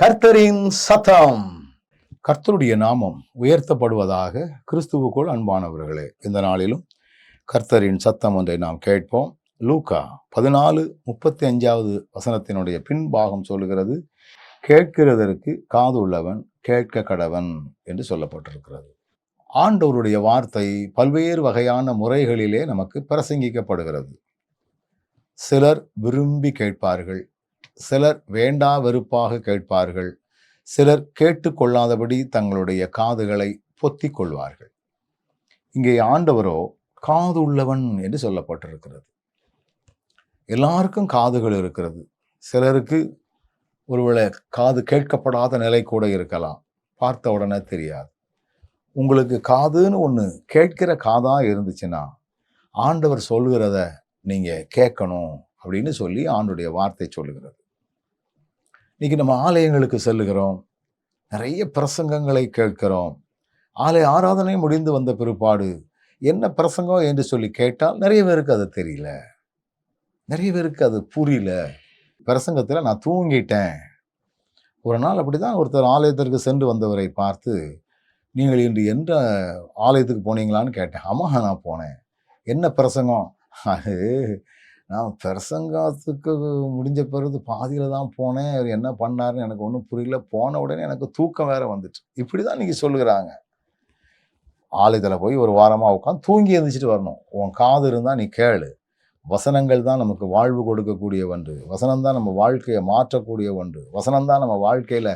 கர்த்தரின் சத்தம். கர்த்தருடைய நாமம் உயர்த்தப்படுவதாக கிறிஸ்துவுக்குள் அன்பானவர்களே இந்த நாளிலும் கர்த்தரின் சத்தம் ஒன்றை நாம் கேட்போம். லூக்கா பதினாலு முப்பத்தி அஞ்சாவது வசனத்தினுடைய பின்பாகம் சொல்லுகிறது கேட்கிறதற்கு காது உள்ளவன் கேட்க கடவன் என்று சொல்லப்பட்டிருக்கிறது. ஆண்டவருடைய வார்த்தை பல்வேறு வகையான முறைகளிலே நமக்கு பிரசங்கிக்கப்படுகிறது. சிலர் விரும்பி கேட்பார்கள் சிலர் வேண்டா வெறுப்பாக கேட்பார்கள். சிலர் கேட்டுக்கொள்ளாதபடி தங்களுடைய காதுகளை பொத்திக் கொள்வார்கள். இங்கே ஆண்டவரோ காது உள்ளவன் என்று சொல்லப்பட்டிருக்கிறது. எல்லாருக்கும் காதுகள் இருக்கிறது. சிலருக்கு ஒருவேளை காது கேட்கப்படாத நிலை கூட இருக்கலாம். பார்த்த உடனே தெரியாது. உங்களுக்கு காதுன்னு ஒன்று கேட்கிற காதாக இருந்துச்சுன்னா ஆண்டவர் சொல்கிறத நீங்கள் கேட்கணும். அப்படின்னு சொல்லி ஆண்டுடைய வார்த்தை சொல்லுகிறது. இன்னைக்கு நம்ம ஆலயங்களுக்கு செல்லுகிறோம். நிறைய பிரசங்கங்களை கேட்கிறோம். ஆலய ஆராதனை முடிந்து வந்த பிற்பாடு என்ன பிரசங்கம் என்று சொல்லி கேட்டால் நிறைய பேருக்கு அது தெரியல. நிறைய பேருக்கு அது புரியல. பிரசங்கத்தில் நான் தூங்கிட்டேன். ஒரு நாள் அப்படிதான் ஒருத்தர் ஆலயத்திற்கு சென்று வந்தவரை பார்த்து நீங்கள் இன்று எந்த ஆலயத்துக்கு போனீங்களான்னு கேட்டேன். ஆமாம் நான் போனேன். என்ன பிரசங்கம்? அது நான் பிரசங்காத்துக்கு முடிஞ்ச பிறகு பாதியில் தான் போனேன். அவர் என்ன பண்ணாருன்னு எனக்கு ஒன்றும் புரியல. போன உடனே எனக்கு தூக்கம் வேற வந்துட்டு இப்படி தான் நீங்கள் சொல்லுகிறாங்க. ஆலயத்தில் போய் ஒரு வாரமாக உட்காந்து தூங்கி எழுந்திரிச்சிட்டு வரணும். உன் காது இருந்தால் நீ கேளு. வசனங்கள் தான் நமக்கு வாழ்வு கொடுக்கக்கூடிய ஒன்று. வசனம் தான் நம்ம வாழ்க்கையை மாற்றக்கூடிய ஒன்று. வசனம் தான் நம்ம வாழ்க்கையில்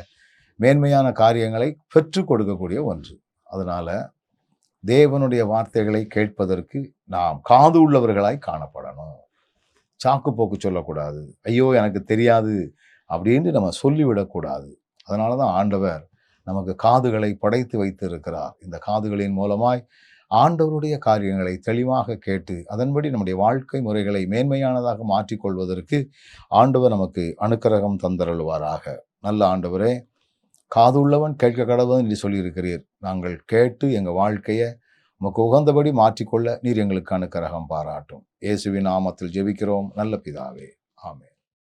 மேன்மையான காரியங்களை பெற்று கொடுக்கக்கூடிய ஒன்று. அதனால் தேவனுடைய வார்த்தைகளை கேட்பதற்கு நாம் காது உள்ளவர்களாய் காணப்படும் சாக்கு போக்கு சொல்லக்கூடாது. ஐயோ எனக்கு தெரியாது அப்படின்னு நம்ம சொல்லிவிடக்கூடாது. அதனால தான் ஆண்டவர் நமக்கு காதுகளை படைத்து வைத்திருக்கிறார். இந்த காதுகளின் மூலமாய் ஆண்டவருடைய காரியங்களை தெளிவாக கேட்டு அதன்படி நம்முடைய வாழ்க்கை முறைகளை மேன்மையானதாக மாற்றிக்கொள்வதற்கு ஆண்டவர் நமக்கு அனுக்கிரகம் தந்தருள்வாராக. நல்ல ஆண்டவரே காது உள்ளவன் கேட்க கடவுள் என்று சொல்லியிருக்கிறீர். நாங்கள் கேட்டு எங்கள் வாழ்க்கையை உமக்கு உகந்தபடி மாற்றிக்கொள்ள நீர் எங்களுக்கு அனுக்கிரகம் பாராட்டும். இயேசுவின் நாமத்தில் ஜெபிக்கிறோம். நல்ல பிதாவே. ஆமே